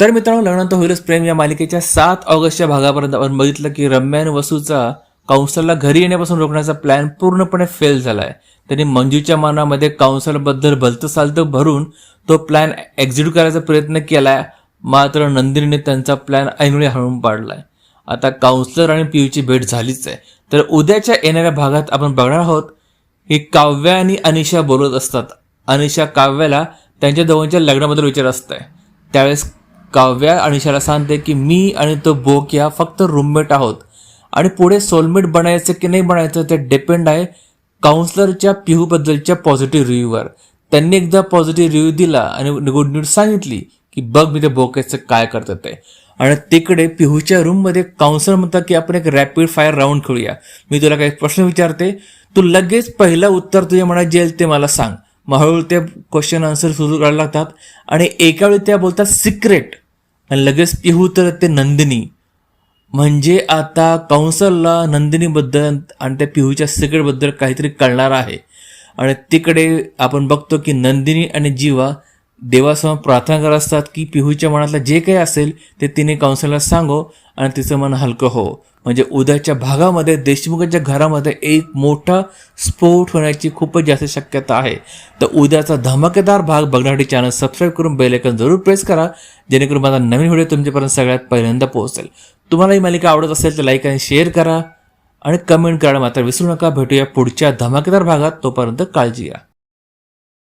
तर मित्रांनो लग्नानंतर होईलच प्रेम. या मालिकेच्या सात ऑगस्टच्या भागापर्यंत आपण बघितलं की रम्यान वसूचा काउन्सलरला घरी येण्यापासून रोखण्याचा प्लॅन पूर्णपणे फेल झालाय. त्यांनी मंजूच्या मनामध्ये काउन्सलरबद्दल भलतं सालतं भरून तो प्लॅन एक्झिक्यूट करायचा प्रयत्न केलाय. मात्र नंदिनीने त्यांचा प्लॅन ऐनवेळी हळून पाडलाय. आता काउन्सलर आणि पियूची भेट झालीच आहे. तर उद्याच्या येणाऱ्या भागात आपण बघणार आहोत की काव्या आणि अनिशा बोलत असतात. अनिशा काव्याला त्यांच्या दोघांच्या लग्नाबद्दल विचार असतंय. त्यावेळेस काव्या अनिशाला सांगते की मी आणि तो बोक्या फक्त रूममेट आहोत. आणि पुढे सोलमेट बनायचं की नाही बनायचं ते डिपेंड आहे काउन्सलरच्या पिहूबद्दलच्या पॉझिटिव्ह रिव्ह्यूवर त्यांनी एकदा पॉझिटिव्ह रिव्ह्यू दिला आणि गुड न्यूज सांगितली की बघ मी ते बोक्याचं काय करतात ते. आणि तिकडे पिहूच्या रूममध्ये काउन्सलर म्हणतात की आपण एक रॅपिड फायर राऊंड खेळूया. मी तुला काही प्रश्न विचारते. तू लगेच पहिलं उत्तर तुझ्या मनात जे येईल ते मला सांग. मग हळूहळू ते क्वेश्चन आन्सर सुरू करायला लागतात. आणि एका वेळी त्या बोलतात सिक्रेट आणि लगेच पिहू तर ते नंदिनी. म्हणजे आता काउन्सलला नंदिनीबद्दल आणि त्या पिहूच्या सिक्रेटबद्दल काहीतरी कळणार आहे. आणि तिकडे आपण बघतो की नंदिनी आणि जीवा देवासमोर प्रार्थना करत असतात की पिहूच्या मनातलं जे काही असेल ते तिने काउन्सलरला सांगो आणि तिचं मन हलकं हो. म्हणजे उद्याच्या भागामध्ये देशमुखाच्या घरामध्ये एक मोठा स्फोट होण्याची खूपच जास्त शक्यता आहे. तर उद्याचा धमाकेदार भाग बघण्यासाठी चॅनल सबस्क्राईब करून बेल जरूर प्रेस करा जेणेकरून माझा नवीन व्हिडिओ तुमच्यापर्यंत सगळ्यात पहिल्यांदा पोहोचेल. तुम्हाला ही मालिका आवडत असेल तर लाईक आणि शेअर करा आणि कमेंट करायला मात्र विसरू नका. भेटूया पुढच्या धमाकेदार भागात. तोपर्यंत काळजी घ्या.